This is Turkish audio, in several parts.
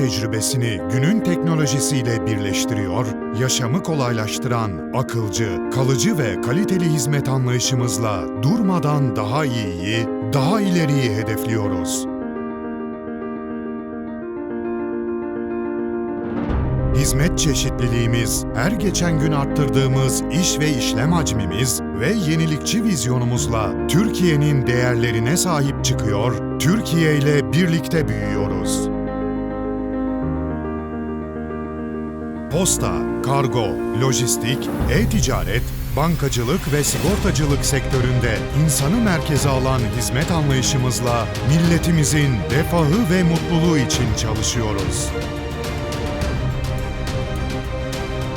tecrübesini günün teknolojisiyle birleştiriyor, yaşamı kolaylaştıran akılcı, kalıcı ve kaliteli hizmet anlayışımızla durmadan daha iyiyi, daha ileriyi hedefliyoruz. Hizmet çeşitliliğimiz, her geçen gün arttırdığımız iş ve işlem hacmimiz ve yenilikçi vizyonumuzla Türkiye'nin değerlerine sahip çıkıyor, Türkiye ile birlikte büyüyoruz. Posta, kargo, lojistik, e-ticaret, bankacılık ve sigortacılık sektöründe insanı merkeze alan hizmet anlayışımızla milletimizin refahı ve mutluluğu için çalışıyoruz.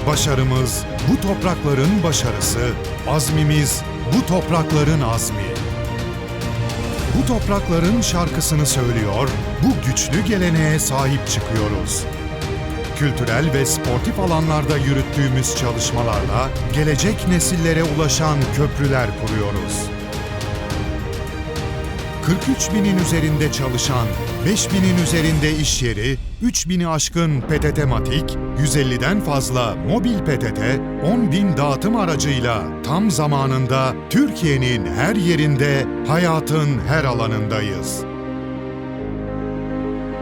Başarımız bu toprakların başarısı, azmimiz bu toprakların azmi. Bu toprakların şarkısını söylüyor, bu güçlü geleneğe sahip çıkıyoruz. Kültürel ve sportif alanlarda yürüttüğümüz çalışmalarla gelecek nesillere ulaşan köprüler kuruyoruz. 43 binin üzerinde çalışan, 5 binin üzerinde iş yeri, 3 bini aşkın PTT Matik, 150'den fazla mobil PTT, 10 bin dağıtım aracıyla tam zamanında Türkiye'nin her yerinde, hayatın her alanındayız.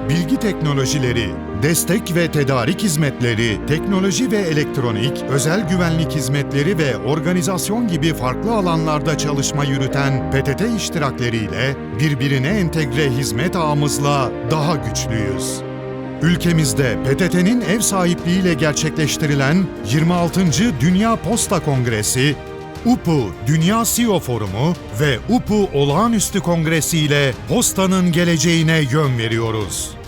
Bilgi teknolojileri, destek ve tedarik hizmetleri, teknoloji ve elektronik, özel güvenlik hizmetleri ve organizasyon gibi farklı alanlarda çalışma yürüten PTT iştirakleriyle birbirine entegre hizmet ağımızla daha güçlüyüz. Ülkemizde PTT'nin ev sahipliğiyle gerçekleştirilen 26. Dünya Posta Kongresi, UPU Dünya CEO Forumu ve UPU Olağanüstü Kongresi ile postanın geleceğine yön veriyoruz.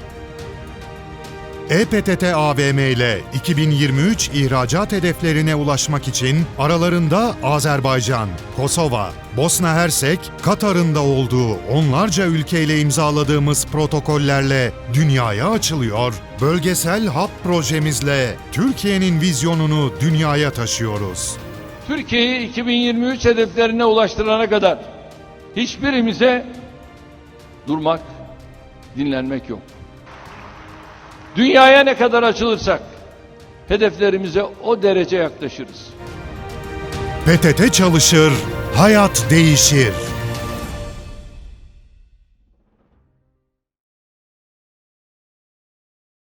EPTT AVM ile 2023 ihracat hedeflerine ulaşmak için aralarında Azerbaycan, Kosova, Bosna Hersek, Katar'ın da olduğu onlarca ülkeyle imzaladığımız protokollerle dünyaya açılıyor, bölgesel hap projemizle Türkiye'nin vizyonunu dünyaya taşıyoruz. Türkiye'yi 2023 hedeflerine ulaştırana kadar hiçbirimize durmak, dinlenmek yok. Dünyaya ne kadar açılırsak hedeflerimize o derece yaklaşırız. PTT çalışır, hayat değişir.